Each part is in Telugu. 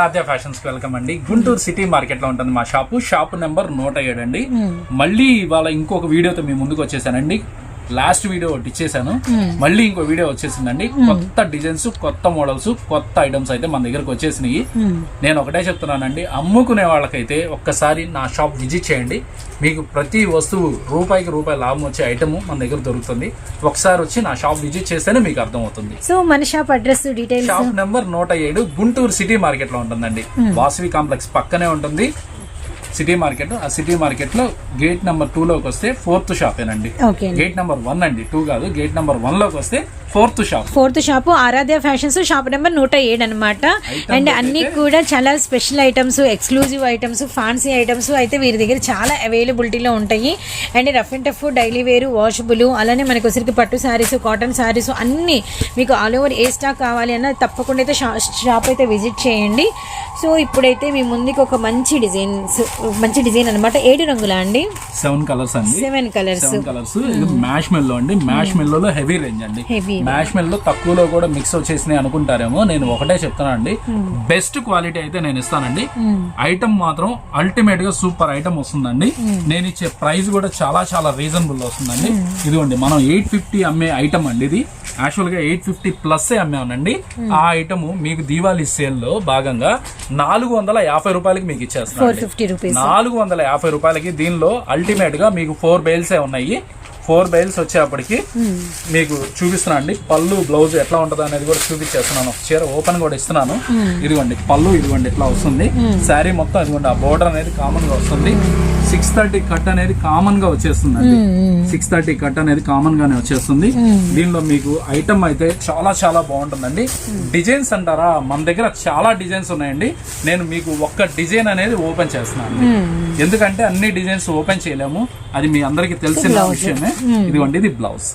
ఆరాధ్య ఫ్యాషన్స్కి వెల్కమ్ అండి. గుంటూరు సిటీ మార్కెట్లో ఉంటుంది మా షాపు. షాప్ నెంబర్ నూట ఏడు అండి. మళ్ళీ ఇవాళ ఇంకొక వీడియోతో మీ ముందుకు వచ్చేసానండి. లాస్ట్ వీడియో ఒకటి ఇచ్చేసాను. మళ్ళీ ఇంకో వీడియో వచ్చేసిందండి. కొత్త డిజైన్స్ కొత్త మోడల్స్ కొత్త ఐటమ్స్ అయితే మన దగ్గరకు వచ్చేసినాయి. నేను ఒకటే చెప్తున్నానండి అమ్ముకునే వాళ్ళకైతే ఒక్కసారి నా షాప్ విజిట్ చేయండి. మీకు ప్రతి వస్తువు రూపాయికి రూపాయి లాభం వచ్చే ఐటమ్ మన దగ్గర దొరుకుతుంది. ఒకసారి వచ్చి నా షాప్ విజిట్ చేస్తేనే మీకు అర్థమవుతుంది. సో మన shop address details? Shop number నూట ఏడు గుంటూరు సిటీ మార్కెట్లో ఉంటుందండి వాసవి కాంప్లెక్స్ పక్కనే ఉంటుంది. సిటీ మార్కెట్ ఆ సిటీ మార్కెట్లో గేట్ నెంబర్ టూ లోకి వస్తే ఫోర్త్ షాపేనండి గేట్ నెంబర్ వన్ అండి టూ కాదు. గేట్ నెంబర్ వన్లోకి వస్తే fourth shop. Fourth shop Aradhya fashions shop number నూట ఏడు అనమాట అండ్ అన్ని కూడా చాలా special items exclusive items fancy items అయితే వీరి దగ్గర చాలా అవైలబిలిటీలో ఉంటాయి. And rough and tough daily wear washable అలానే మనకు వచ్చరికి పట్టు శారీస్ కాటన్ శారీస్ అన్ని మీకు ఆల్ ఓవర్ ఏ స్టాక్ కావాలి అన్న తప్పకుండా అయితే షాప్ అయితే విజిట్ చేయండి. సో ఇప్పుడైతే మీ ముందుకు ఒక మంచి డిజైన్స్ మంచి డిజైన్ అనమాట ఏడు రంగులా అండి? సెవెన్ కలర్స్ అండి. Seven colours. Colours. Mash mellow అండి. మ్యాష్ మెల్లోలో హెవీ రేంజ్ అండి. హెవీ. మ్యాష్ మెల్లో తక్కువలో కూడా మిక్స్ వచ్చేసినాయి అనుకుంటారేమో. నేను ఒకటే చెప్తాను అండి. బెస్ట్ క్వాలిటీ అయితే నేను ఇస్తానండి. ఐటమ్ మాత్రం అల్టిమేట్గా సూపర్ ఐటమ్ వస్తుందండి. నేను ఇచ్చే ప్రైస్ కూడా చాలా చాలా రీజనబుల్ వస్తుందండి. ఇదిగోండి మనం ఎయిట్ ఫిఫ్టీ అమ్మే ఐటమ్ అండి ఇది. యాక్చువల్గా ఎయిట్ ఫిఫ్టీ ప్లస్ అమ్మానండి ఆ ఐటమ్ మీకు దీవాళీ సేల్లో భాగంగా నాలుగు వందల యాభై రూపాయలకి మీకు ఇచ్చేస్తున్నాను రూపీస్ నాలుగు వందల యాభై రూపాయలకి దీనిలో అల్టిమేట్గా మీకు ఫోర్ బెయిల్సే ఉన్నాయి. ఫోర్ బెయిల్స్ వచ్చేప్పటికి మీకు చూపిస్తున్నా అండి. పళ్ళు బ్లౌజ్ ఎట్లా ఉంటుందో అనేది కూడా చూపించేస్తున్నాను. ఒక చీర ఓపెన్ కూడా ఇస్తున్నాను. ఇదిగోండి పళ్ళు ఇదిగోండి ఇట్లా వస్తుంది. శారీ మొత్తం ఇదిగోండి ఆ బోర్డర్ అనేది కామన్గా వస్తుంది. సిక్స్ థర్టీ కట్ అనేది కామన్గా వచ్చేస్తుంది అండి సిక్స్ థర్టీ కట్ అనేది కామన్ గానే వచ్చేస్తుంది దీనిలో మీకు ఐటమ్ అయితే చాలా చాలా బాగుంటుందండి. డిజైన్స్ అంటారా? మన దగ్గర చాలా డిజైన్స్ ఉన్నాయండి. నేను మీకు ఒక్క డిజైన్ అనేది ఓపెన్ చేస్తున్నాను. ఎందుకంటే అన్ని డిజైన్స్ ఓపెన్ చేయలేము. అది మీ అందరికి తెలిసిన విషయమే. ఇదిగోండి ఇది బ్లౌజ్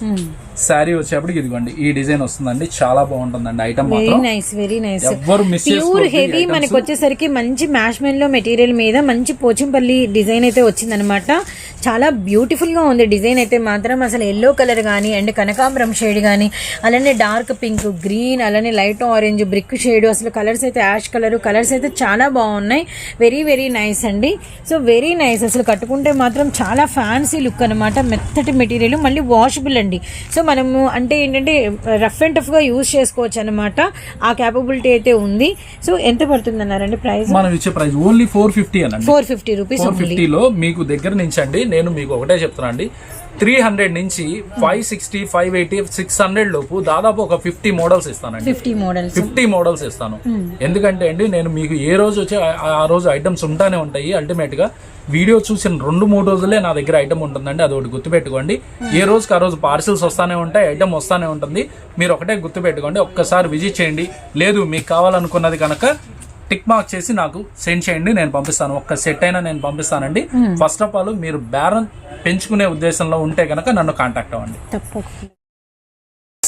శారీ వచ్చేప్పటికి ఇదిగోండి ఈ డిజైన్ వస్తుందండి చాలా బాగుంటుందండి item very nice very nice ఎవ్వరు మిస్ ప్యూర్ హెవీ మనకు వచ్చేసరికి మంచి మ్యాష్మెన్లో మెటీరియల్ మీద మంచి పోచంపల్లి డిజైన్ అయితే వచ్చిందనమాట చాలా బ్యూటిఫుల్గా ఉంది డిజైన్ అయితే మాత్రం. అసలు ఎల్లో కలర్ కానీ అండ్ కనకాంబరం షేడ్ కానీ అలానే డార్క్ పింక్ గ్రీన్ అలానే లైట్ ఆరెంజ్ బ్రిక్ షేడ్ అసలు కలర్స్ అయితే యాష్ కలర్ కలర్స్ అయితే చాలా బాగున్నాయి. వెరీ వెరీ నైస్ అండి. సో వెరీ నైస్ అసలు కట్టుకుంటే మాత్రం చాలా ఫ్యాన్సీ లుక్ అనమాట మెత్తటి మెటీరియల్ మళ్ళీ వాషబుల్ అండి. సో మనము అంటే ఏంటంటే రఫ్ అండ్ టఫ్గా యూజ్ చేసుకోవచ్చు అనమాట ఆ క్యాపబిలిటీ అయితే ఉంది. సో ఎంత పడుతుంది అన్నారండి ప్రైస్ మనం ఇచ్చే ప్రైస్ ఓన్లీ ఫోర్ ఫిఫ్టీ అనండి. ఫోర్ ఫిఫ్టీ రూపీస్ ఫిఫ్టీలో మీకు దగ్గర నుంచి అండి నేను మీకు ఒకటే చెప్తున్నా అండి త్రీ హండ్రెడ్ నుంచి five sixty five eighty six hundred లోపు దాదాపు ఒక ఫిఫ్టీ మోడల్స్ ఇస్తానండి. ఫిఫ్టీ మోడల్స్ ఫిఫ్టీ మోడల్స్ ఇస్తాను. ఎందుకంటే అండి నేను మీకు ఏ రోజు వచ్చే ఆ- ఆ రోజు ఐటమ్స్ ఉంటానే ఉంటాయి. అల్టిమేట్గా వీడియో చూసిన రెండు మూడు రోజులే నా దగ్గర ఐటమ్ ఉంటుందండి. అది ఒకటి గుర్తుపెట్టుకోండి. ఏ రోజుకి ఆ రోజు పార్సిల్స్ వస్తానే ఉంటాయి ఐటమ్ వస్తానే ఉంటుంది. మీరు ఒకటే గుర్తుపెట్టుకోండి. ఒక్కసారి విజిట్ చేయండి. లేదు మీకు కావాలనుకున్నది కనుక టిక్ మార్క్ చేసి నాకు సెండ్ చేయండి నేను పంపిస్తాను. ఒక్క సెట్ అయినా నేను పంపిస్తానండి. ఫస్ట్ ఆఫ్ ఆల్ మీరు బేరం పెంచుకునే ఉద్దేశంలో ఉంటే కనుక నన్ను కాంటాక్ట్ అవ్వండి.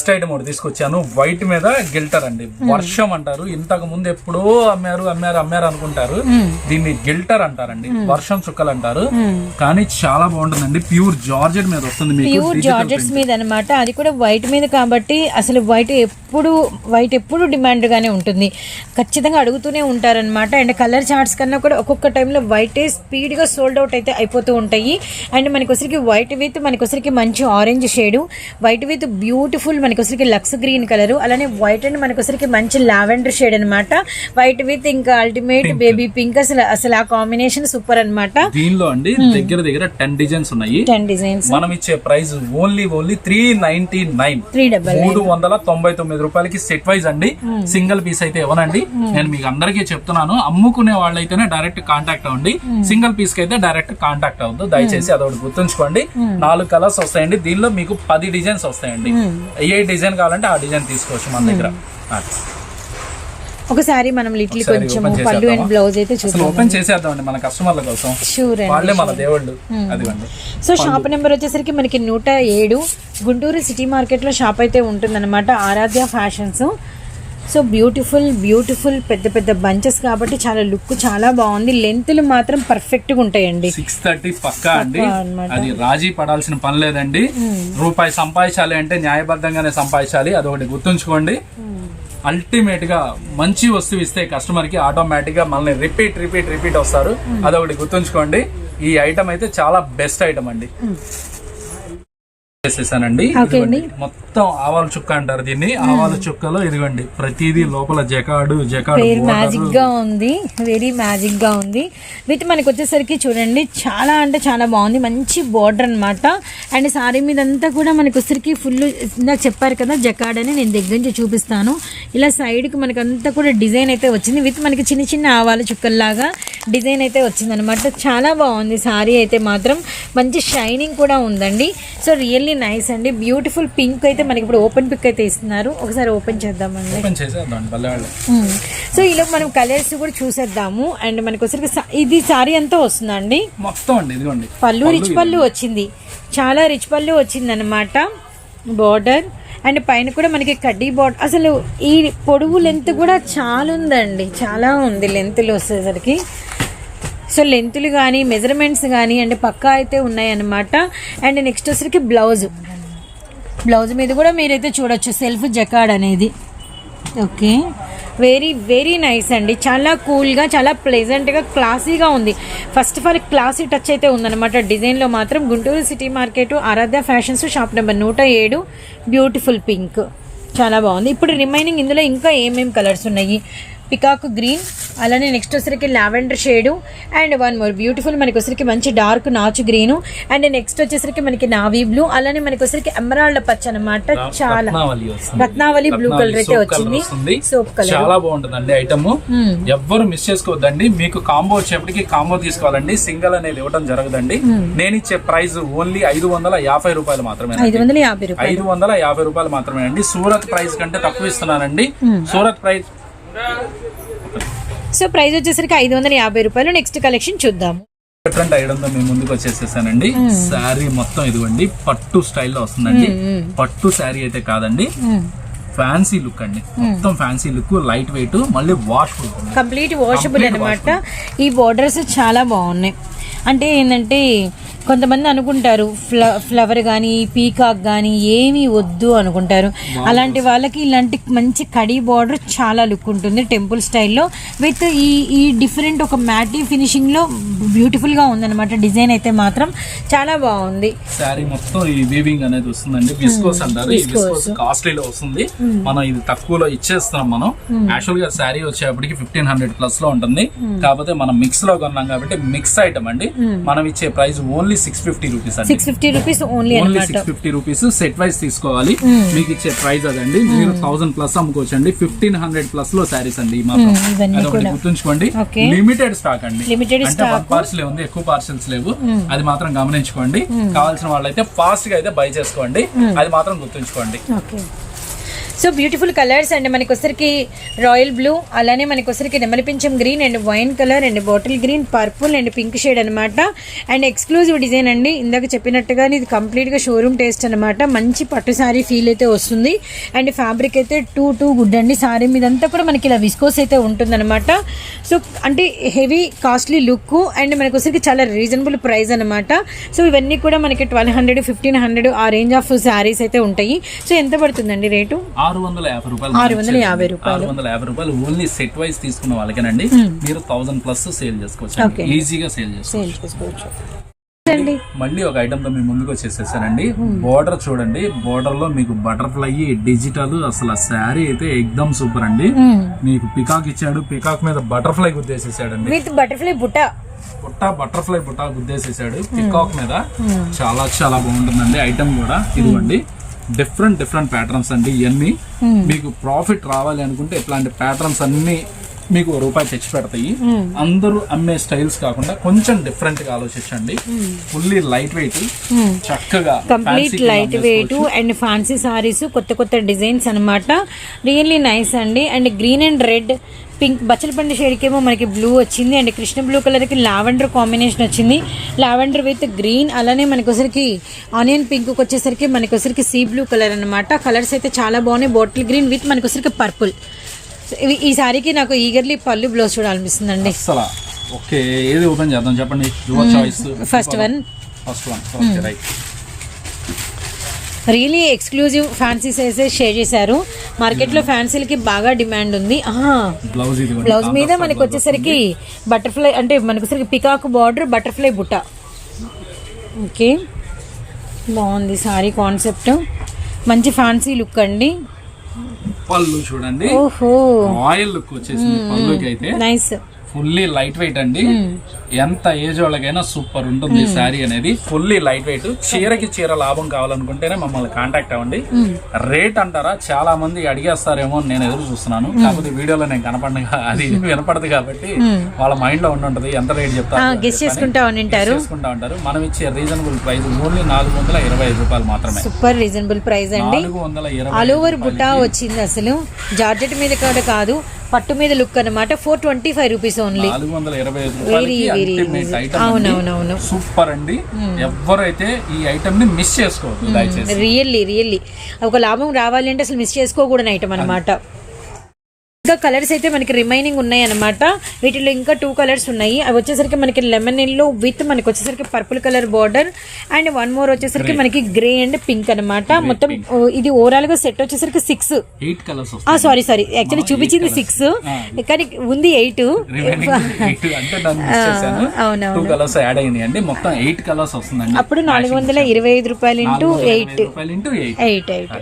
నెక్స్ట్ ఐటమ్ ఒకటి తీసుకొచ్చాను. వైట్ మీద గిల్టర్ అండి. వర్షం అంటారు. ఇంతకు ముందు ఎప్పుడో అమ్మారు అమ్మారు అమ్మారు అనుకుంటారు. దీన్ని గిల్టర్ అంటారండి. వర్షం చుక్కలు అంటారు. కానీ చాలా బాగుంటుందండి. ప్యూర్ జార్జెట్ మీద వస్తుంది ప్యూర్ జార్జెట్స్ మీద అనమాట అది కూడా వైట్ మీద కాబట్టి అసలు వైట్ ఎప్పుడు వైట్ ఎప్పుడు డిమాండ్ గానే ఉంటుంది. ఖచ్చితంగా అడుగుతూనే ఉంటారనమాట అండ్ కలర్ చార్ట్స్ కన్నా కూడా ఒక్కొక్క టైంలో వైటే స్పీడ్గా సోల్డ్ అవుట్ అయితే అయిపోతూ ఉంటాయి. అండ్ మనకి వచ్చరికి వైట్ విత్ మనకి వచ్చరికి మంచి orange shade. White with beautiful మనకి వచ్చరికి లక్స్ గ్రీన్ కలర్ అలానే వైట్ అండ్ మనకి వచ్చరికి మంచి లావెండర్ షేడ్ అనమాట వైట్ విత్ ఇంకా అల్టిమేట్ బేబీ పింక్ అసలు అసలు ఆ కాంబినేషన్ సూపర్ అన్నమాట. దీనిలో అండి దగ్గర దగ్గర టెన్ డిజైన్స్ ఉన్నాయి. Ten designs. మనం ఇచ్చే price only only three ninety nine. Three double మూడు వందల తొంభై తొమ్మిది రూపాయలకి సెట్ వైజ్ అండి. సింగిల్ పీస్ అయితే ఇవ్వనండి. నేను మీకు అందరికీ చెప్తున్నాను అమ్ముకునే వాళ్ళైతేనే డైరెక్ట్ కాంటాక్ట్ అవ్వండి. సింగిల్ పీస్కి అయితే డైరెక్ట్ కాంటాక్ట్ అవ్వద్దు దయచేసి అదొకటి గుర్తుంచుకోండి. నాలుగు కలర్స్ వస్తాయండి. దీనిలో మీకు పది డిజైన్స్ వస్తాయండి. ఏ డిజైన్ కావాలంటే ఆ డిజైన్ తీసుకోవచ్చు మన దగ్గర. ఒకసారి మనం లిటిల్ కొంచెం పళ్ళు అండ్? బ్లౌజ్ అయితే చూద్దాం. ఓపెన్ చేసేద్దామండి మన కస్టమర్ల కోసం. షూర్ అండి వాళ్ళే మన దేవుళ్ళు. అదిగోండి. సో షాప్ నెంబర్ వచ్చేసరికి మనకి నూట ఏడు. గుంటూరు సిటీ మార్కెట్లో షాప్ అయితే ఉంటుందన్నమాట. Aradhya fashions. So beautiful beautiful పెద్ద పెద్ద బంచెస్ కాబట్టి చాలా లుక్ చాలా బాగుంది. లెంత్లు మాత్రం పర్ఫెక్ట్గా ఉంటాయండి. సిక్స్ థర్టీ పక్కా అండి. అది రాజీ పడాల్సిన పని లేదండి. రూపాయి సంపాదించాలి అంటే న్యాయబద్ధంగానే సంపాదించాలి. అదొకటి గుర్తుంచుకోండి. అల్టిమేట్గా మంచి వస్తువు ఇస్తే కస్టమర్కి ఆటోమేటిక్గా మనల్ని రిపీట్ రిపీట్ రిపీట్ వస్తారు. అదొకటి గుర్తుంచుకోండి. ఈ ఐటమ్ అయితే చాలా బెస్ట్ ఐటమ్ అండి. చేసేసానండి. మొత్తం ఆవాల చుక్క అంటారు దీన్ని. ఆవాల చుక్కలో ఇదిగోండి ప్రతిదీ లోపల జకాడు జకాడు. మ్యాజిక్గా ఉంది. వెరీ మ్యాజిక్గా ఉంది. విత్ మనకి వచ్చేసరికి చూడండి చాలా అంటే చాలా బాగుంది. మంచి బార్డర్ అన్నమాట. అండ్ సారీ మీద అంతా కూడా మనకి వచ్చరికి ఫుల్ చెప్పారు కదా జకాడ్ అని నేను దగ్గర నుంచి చూపిస్తాను. ఇలా సైడ్కి మనకి అంతా కూడా డిజైన్ అయితే వచ్చింది. విత్ మనకి చిన్న చిన్న ఆవాల చుక్కల్లాగా డిజైన్ అయితే వచ్చింది అనమాట చాలా బాగుంది సారీ అయితే మాత్రం. మంచి షైనింగ్ కూడా ఉందండి. సో రియల్లీ నైస్ అండి. బ్యూటిఫుల్ పింక్ అయితే మనకి ఇప్పుడు ఓపెన్ పిక్ అయితే ఇస్తున్నారు. ఒకసారి ఓపెన్ చేద్దామండి. ఓపెన్. సో ఇలా మనం కలర్స్ కూడా చూసేద్దాము. అండ్ మనకి వచ్చరికి ఇది సారీ అంతా వస్తుందండి. మొత్తం అండి ఇదిగోండి. పళ్ళు రిచ్ పళ్ళు వచ్చింది. చాలా రిచ్ పళ్ళు వచ్చింది అనమాట బార్డర్ అండ్ పైన కూడా మనకి కడ్డీ బార్డర్ అసలు ఈ పొడవు లెంత్ కూడా చాలా ఉందండి. చాలా ఉంది లెంత్లు వచ్చేసరికి. సో లెంతులు కానీ మెజర్మెంట్స్ కానీ అండ్ పక్కా అయితే ఉన్నాయన్నమాట. అండ్ నెక్స్ట్ వచ్చరికి బ్లౌజ్. బ్లౌజ్ మీద కూడా మీరైతే చూడొచ్చు సెల్ఫ్ జకాడ్ అనేది. ఓకే. వెరీ వెరీ నైస్ అండి. చాలా కూల్గా చాలా ప్లెజెంట్గా క్లాసీగా ఉంది. First of all classy touch అయితే ఉందన్నమాట. డిజైన్లో మాత్రం Guntur city market Aradhya fashions shop number నూట ఏడు బ్యూటిఫుల్ పింక్. చాలా బాగుంది. ఇప్పుడు రిమైనింగ్ ఇందులో ఇంకా ఏమేమి కలర్స్ ఉన్నాయి? పికాక్ గ్రీన్ అలానే నెక్స్ట్ వచ్చరికి lavender shade and one more beautiful మనకి వచ్చరికి మంచి డార్క్ నాచు గ్రీను అండ్ నెక్స్ట్ వచ్చేసరికి మనకి నావీ బ్లూ అలానే మనకి వచ్చరికి ఎమరాల్డ్ పచ్చ అనమాట చాలా. రత్నావళి బ్లూ కలర్ అయితే వచ్చింది. సోప్ కలర్ చాలా బాగుంటుందండి ఐటమ్ ఎవ్వరు మిస్ చేసుకోవద్దండి. మీకు కాంబో వచ్చేప్పటికి కాంబో తీసుకోవాలండి. సింగిల్ అనేది ఇవ్వడం జరగదండి. నేను ఇచ్చే ప్రైస్ ఓన్లీ ఐదు వందల యాభై రూపాయలు మాత్రమే ఐదు వందల యాభై రూపాయలు. ఐదు వందల యాభై రూపాయలు మాత్రమే అండి సూరత్ ప్రైస్ కంటే తక్కువ ఇస్తున్నానండి. సూరత్ ప్రైస్ సో ప్రైస్ వచ్చేసరికి ఐదు వందల యాభై రూపాయలు. నెక్స్ట్ కలెక్షన్ చూద్దాం. డిఫరెంట్ ఐటమ్తో మేము ముందుకు వచ్చేసేసానండి. శారీ మొత్తం ఇదిగోండి పట్టు స్టైల్లో వస్తుందండి. పట్టు శారీ అయితే కాదండి. ఫ్యాన్సీ లుక్ అండి. మొత్తం ఫ్యాన్సీ లుక్ లైట్ వెయిట్ మళ్ళీ వాష్ కంప్లీట్ వాషబుల్ అనమాట ఈ బార్డర్స్ చాలా బాగున్నాయి. అంటే ఏంటంటే కొంతమంది అనుకుంటారు ఫ్ల ఫ్లవర్ కానీ పీకాక్ కానీ ఏమీ వద్దు అనుకుంటారు. అలాంటి వాళ్ళకి ఇలాంటి మంచి కడీ బార్డర్ చాలా లుక్ ఉంటుంది టెంపుల్ స్టైల్లో విత్ ఈ ఈ డిఫరెంట్ ఒక మ్యాటీ ఫినిషింగ్లో బ్యూటిఫుల్గా ఉందన్నమాట. డిజైన్ అయితే మాత్రం చాలా బాగుంది. శారీ మొత్తం ఈ వీవింగ్ అనేది వస్తుందండి. విస్కోస్ అంటారు. ఈ విస్కోస్ కాస్ట్లీలో వస్తుంది. మనం ఇది తక్కువలో ఇచ్చేస్తున్నాం మనం. యాక్చువల్గా శారీ వచ్చేప్పటికి ఫిఫ్టీన్ హండ్రెడ్ ప్లస్లో ఉంటుంది. కాకపోతే మనం మిక్స్లో కొన్నాం కాబట్టి మిక్స్ ఐటమ్ అండి. మనం ఇచ్చే price only six fifty rupees అండి. Six fifty rupees only only six fifty rupees set wise తీసుకోవాలి. మీకు ఇచ్చే ప్రైస్ అదండి. మీరు థౌసండ్ ప్లస్ అమ్ముకోవచ్చు అండి ఫిఫ్టీన్ హండ్రెడ్ ప్లస్లో శారీస్ అండి ఈ మాత్రం. అదొకటి గుర్తుంచుకోండి. లిమిటెడ్ స్టాక్ అండి. అంటే వన్ పార్సల్ ఉంది ఎక్కువ పార్సల్స్ లేవు. అది మాత్రం గమనించుకోండి. కావాల్సిన వాళ్ళైతే ఫాస్ట్గా అయితే బై చేసుకోండి. అది మాత్రం గుర్తుంచుకోండి. Okay so beautiful colours and మనకొసరికి royal blue అలానే మనకొసరికి నెమలిపించం green and wine colour and bottle green purple and pink shade అనమాట అండ్ ఎక్స్క్లూజివ్ డిజైన్ అండి ఇందాక చెప్పినట్టుగా ఇది కంప్లీట్గా షోరూమ్ టేస్ట్ అనమాట మంచి పట్టు సారీ ఫీల్ అయితే వస్తుంది. అండ్ ఫ్యాబ్రిక్ అయితే టూ టూ గుడ్ అండి. సారీ మీదంతా కూడా మనకి ఇలా విస్కోస్ అయితే ఉంటుందన్నమాట. సో అంటే హెవీ కాస్ట్లీ లుక్ అండ్ మనకొసరికి చాలా రీజనబుల్ ప్రైస్ అనమాట సో ఇవన్నీ కూడా మనకి ట్వెల్వ్ హండ్రెడ్ ఫిఫ్టీన్ హండ్రెడ్ ఆ రేంజ్ ఆఫ్ శారీస్ అయితే ఉంటాయి. సో ఎంత పడుతుందండి రేటు? ఆరు వందల యాభై రూపాయలు ఆరు వందల యాభై రూపాయలు. ఆరు వందల యాభై రూపాయలు ఓన్లీ సెట్ వైజ్ తీసుకున్న వాళ్ళకేనండి. మీరు థౌసండ్ ప్లస్ సేల్ చేసుకోవచ్చు. ఈజీగా సేల్ చేసుకోవచ్చు. మళ్ళీ ఒక ఐటమ్తో మీ ముందుకు వచ్చేసేసానండి. బోర్డర్ చూడండి. బోర్డర్లో మీకు బటర్ఫ్లై డిజిటల్ అసలు శారీ అయితే ఎక్దమ్ సూపర్ అండి. మీకు పికాక్ ఇచ్చాడు. పికాక్ మీద బటర్ఫ్లై గుద్దేసేసాడండి. విత్ బటర్ఫ్లై బుట్ట. బుట్ట బటర్ఫ్లై బుట్ట గుద్దేసేసాడు. పికాక్ మీద చాలా చాలా బాగుంటుందండి ఐటమ్ కూడా. ఇదిగోండి. డిఫరెంట్ డిఫరెంట్ ప్యాటర్న్స్ అండి ఇవన్నీ మీకు ప్రాఫిట్ రావాలి అనుకుంటే ఇట్లాంటి ప్యాటర్న్స్ అన్ని మీకు రూపాయి తెచ్చి పెడతాయి. అందరూ అమ్మే స్టైల్స్ కాకుండా కొంచెం డిఫరెంట్గా ఆలోచించండి. ఫుల్లీ లైట్ వెయిట్ చక్కగా complete light weight. And fancy saris కొత్త కొత్త డిజైన్స్ అన్నమాట. రియల్లీ నైస్ అండి. And green and red pink బచ్చలపండి షేడ్కి ఏమో మనకి బ్లూ వచ్చింది అండ్ కృష్ణ బ్లూ కలర్కి లావెండర్ కాంబినేషన్ వచ్చింది. లావెండర్ విత్ గ్రీన్ అలానే మనకి వచ్చరికి ఆనియన్ పింక్ వచ్చేసరికి మనకి వచ్చరికి సీ బ్లూ కలర్ అనమాట కలర్స్ అయితే చాలా బాగున్నాయి. బాటిల్ గ్రీన్ విత్ మనకి వచ్చరికి పర్పుల్ ఈ సారీకి నాకు ఈగర్లీ పళ్ళు బ్లౌజ్ చూడాలనిపిస్తుందండి. ఓకే ఏది ఓపెన్ చేద్దాం చెప్పండి. First one first one right really exclusive fancy sizes share చేశారు. మార్కెట్లో ఫ్యాన్సీలకి బాగా డిమాండ్ ఉంది. బ్లౌజ్ మీద మనకి వచ్చేసరికి బటర్ఫ్లై అంటే మనకి వచ్చేసరికి పికాక్ బార్డర్ బటర్ఫ్లై బుట్ట. ఓకే. బాగుంది సారీ కాన్సెప్ట్ మంచి ఫ్యాన్సీ లుక్ అండి. పళ్ళు చూడండి. ఓహో. ఆయిల్ లుక్ వచ్చేసింది పళ్ళుకి అయితే నైస్ ఫుల్లీ లైట్ వెయిట్ అండి. ఎంత ఏజ్ వాళ్ళకైనా సూపర్ ఉంటుంది శారీ అనేది. Fully light weight. చీరకి చీర లాభం కావాలనుకుంటేనే మమ్మల్ని కాంటాక్ట్ అవ్వండి. రేట్ అంటారా? చాలా మంది అడిగేస్తారేమో అని నేను ఎదురు చూస్తున్నాను. కాకపోతే వీడియోలో నేను కనపడను అది వినపడదు కాబట్టి వాళ్ళ మైండ్లో ఉండి ఉంటది. ఎంత రేట్ చెప్తారు చేసుకుంటా ఉంటారు. మనం ఇచ్చే రీజనబుల్ ప్రైస్ ఓన్లీ నాలుగు వందల ఇరవై ఐదు రూపాయలు మాత్రమే. సూపర్ రీజనబుల్ ప్రైస్ అండి. నాలుగు వందల ఇరవై ఆల్ ఓవర్ బుట్టా వచ్చింది అసలు. జార్జెట్ మీద కూడా కాదు. పట్టు మీద లుక్ అన్నమాట. Four twenty five rupees only నాలుగు వందల ఇరవై ఐదు రూపాయలకి అవునవునవును. సూపర్ అండి. ఎవరైతే ఈ ఐటమ్ని మిస్ చేసుకోవద్దు రియల్లీ రియల్లీ ఒక లాభం రావాలి అంటే అసలు మిస్ చేసుకోకూడని ఐటమ్ అనమాట ఇంకా కలర్స్ అయితే మనకి రిమైనింగ్ ఉన్నాయి అనమాట వీటిలో ఇంకా టూ కలర్స్ ఉన్నాయి. అవి వచ్చేసరికి మనకి లెమన్ ఎల్లో విత్ మనకి వచ్చేసరికి purple colour border and one more వచ్చేసరికి మనకి గ్రే అండ్ పింక్ అన్నమాట. మొత్తం ఇది ఓవరాల్గా సెట్ వచ్చేసరికి సిక్స్ సారీ సారీ యాక్చువల్లీ చూపించింది సిక్స్ కానీ ఉంది ఎయిట్ అవునవును. టూ కలర్స్ యాడ్ అయినాయి అండి మొత్తం ఎయిట్ కలర్స్ వస్తుందండి. అప్పుడు నాలుగు వందల ఇరవై ఐదు రూపాయలు ఇంటూ ఎయిట్ రూపాయలు into eight eight eight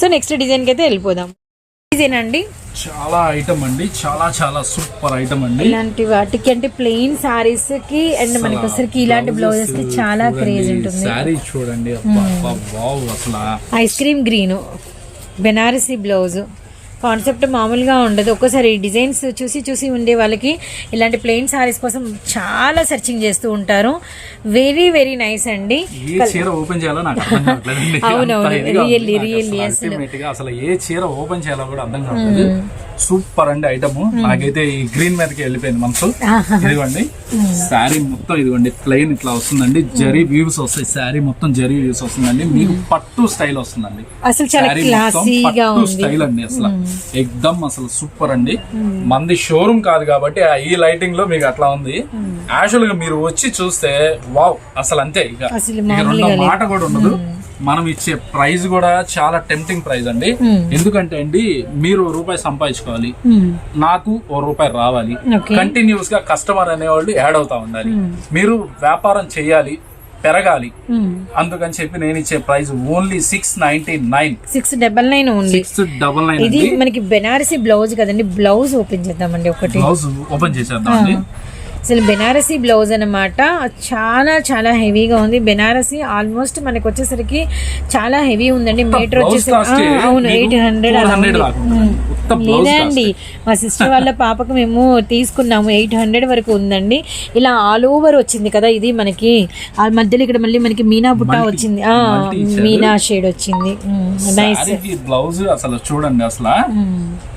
so next డిజైన్కి అయితే వెళ్ళిపోదాం. అండి చాలా ఐటమ్ అండి. చాలా చాలా సూపర్ ఐటమ్ అండి. ఇలాంటి వాటికి అంటే ప్లెయిన్ సారీస్కి అండ్ మనకి వచ్చరికి ఇలాంటి బ్లౌజెస్కి చాలా క్రేజ్ ఉంటుంది. శారీ చూడండి. అసలు. Ice cream green Banarasi blouse concept మామూలుగా ఉండదు. ఒక్కోసారి డిజైన్స్ చూసి చూసి ఉండే వాళ్ళకి ఇలాంటి ప్లెయిన్ సారీస్ కోసం చాలా సెర్చింగ్ చేస్తూ ఉంటారు. వెరీ వెరీ నైస్ అండి. ఓపెన్ చేయాలో నాకు అవునవును, నాకు really అసలు. ఏ చీర ఓపెన్ చేయాలో కూడా అర్థం కావట్లేదు. సూపర్ అండి ఐటమ్. నాకైతే ఈ గ్రీన్ మీదకి వెళ్ళిపోయింది మనసు. ఇదిగోండి. శారీ మొత్తం ఇదిగోండి ప్లెయిన్ ఇట్లా వస్తుందండి. జరీ వ్యూస్ వస్తాయి. శారీ మొత్తం జరీ వ్యూస్ వస్తుందండి. మీకు పట్టు స్టైల్ వస్తుందండి. శారీ మొత్తం పట్టు స్టైల్ అండి అసలు. ఎక్దమ్ అసలు సూపర్ అండి. మంది షోరూమ్ కాదు కాబట్టి ఈ లైటింగ్లో మీకు అట్లా ఉంది. యాక్చువల్గా మీరు వచ్చి చూస్తే వావ్ అసలు అంతే. ఇక రెండో మాట కూడా ఉండదు. మనం ఇచ్చే ప్రైస్ కూడా చాలా టెంప్టింగ్ ప్రైస్ అండి. ఎందుకంటే అండి మీరు రూపాయి సంపాదించుకోవాలి. నాకు ఓ రూపాయి రావాలి. కంటిన్యూస్గా కస్టమర్ అనేవాళ్ళు యాడ్ అవుతా ఉండాలి. మీరు వ్యాపారం చేయాలి పెరగాలి. అందుకని చెప్పి నేను ఇచ్చే price only six ninety nine six double nine six double nine ఇది మనకి బెనారసీ బ్లౌజ్ కదండి. బ్లౌజ్ ఓపెన్ చేద్దామండి ఒకటి. బ్లౌజ్ ఓపెన్ చేసేద్దాం అసలు బెనారసీ బ్లౌజ్ అన్నమాట. చాలా చాలా హెవీగా ఉంది. బెనారసీ ఆల్మోస్ట్ మనకి వచ్చేసరికి చాలా హెవీ ఉందండి. మీటర్ blouse వచ్చేసి cost ఆ, అవును ఎయిట్ హండ్రెడ్ అలా 400 ఉంది. దాకా ఉంటుంది. ఉమ్. ఉత్త blouse లేదండి. మా సిస్టర్ వాళ్ళ పాపకు మేము తీసుకున్నాము. ఎయిట్ హండ్రెడ్ వరకు ఉందండి. ఇలా ఆల్ ఓవర్ వచ్చింది కదా ఇది మనకి. ఆ మధ్యలో ఇక్కడ మళ్ళీ మనకి మీనా బుట్ట వచ్చింది. మీనా షేడ్ వచ్చింది. నైస్ బ్లౌజ్ అసలు చూడండి అసలు.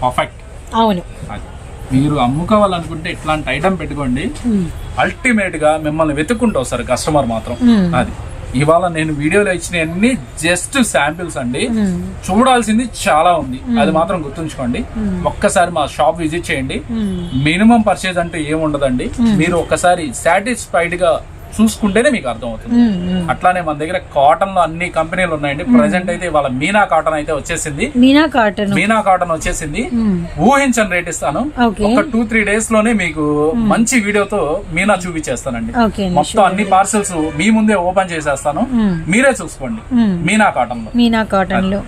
పర్ఫెక్ట్ అవును. మీరు అమ్ముకోవాలనుకుంటే ఇట్లాంటి ఐటమ్ పెట్టుకోండి. అల్టిమేట్గా మిమ్మల్ని వెతుక్కుంటూ వస్తారు కస్టమర్ మాత్రం. అది. ఇవాళ నేను వీడియోలో ఇచ్చిన అన్ని జస్ట్ శాంపిల్స్ అండి చూడాల్సింది చాలా ఉంది. అది మాత్రం గుర్తుంచుకోండి. ఒక్కసారి మా షాప్ విజిట్ చేయండి. మినిమం పర్చేజ్ అంటూ ఏముండదండి. మీరు ఒక్కసారి సాటిస్ఫైడ్గా చూసుకుంటేనే మీకు అర్థమవుతుంది. అట్లానే మన దగ్గర కాటన్లో అన్ని కంపెనీలు ఉన్నాయండి. ప్రజెంట్ అయితే ఇవాళ మీనా కాటన్ అయితే వచ్చేసింది. మీనా కాటన్. మీనా కాటన్ వచ్చేసింది. ఊహించని రేట్ ఇస్తాను. ఒక టూ త్రీ డేస్లోనే మీకు మంచి వీడియోతో మీనా చూపించేస్తానండి. మొత్తం అన్ని పార్సల్స్ మీ ముందే ఓపెన్ చేసేస్తాను. మీరే చూసుకోండి. మీనా కాటన్లో మీనా కాటన్లో.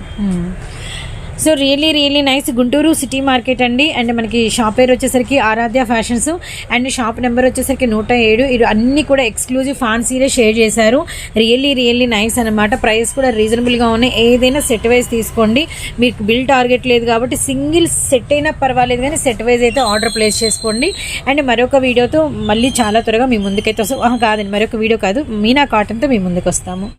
So really really nice Guntur city market అండి. అండ్ మనకి షాప్ పేరు వచ్చేసరికి Aradhya fashions. And shop number వచ్చేసరికి నూట ఏడు. ఇది అన్నీ కూడా ఎక్స్క్లూజివ్ ఫ్యాన్సీలే షేర్ చేశారు. రియల్లీ రియల్లీ నైస్ అనమాట ప్రైస్ కూడా రీజనబుల్గా ఉన్నాయి. ఏదైనా సెట్ వైజ్ తీసుకోండి. మీకు బిల్ టార్గెట్ లేదు కాబట్టి సింగిల్ సెట్ అయినా పర్వాలేదు కానీ సెట్ వైజ్ అయితే ఆర్డర్ ప్లేస్ చేసుకోండి. అండ్ మరొక వీడియోతో మళ్ళీ చాలా త్వరగా మీ ముందుకైతే వస్తాం. కాదండి మరొక వీడియో కాదు. మీనా కాటన్తో మీ ముందుకు వస్తాము.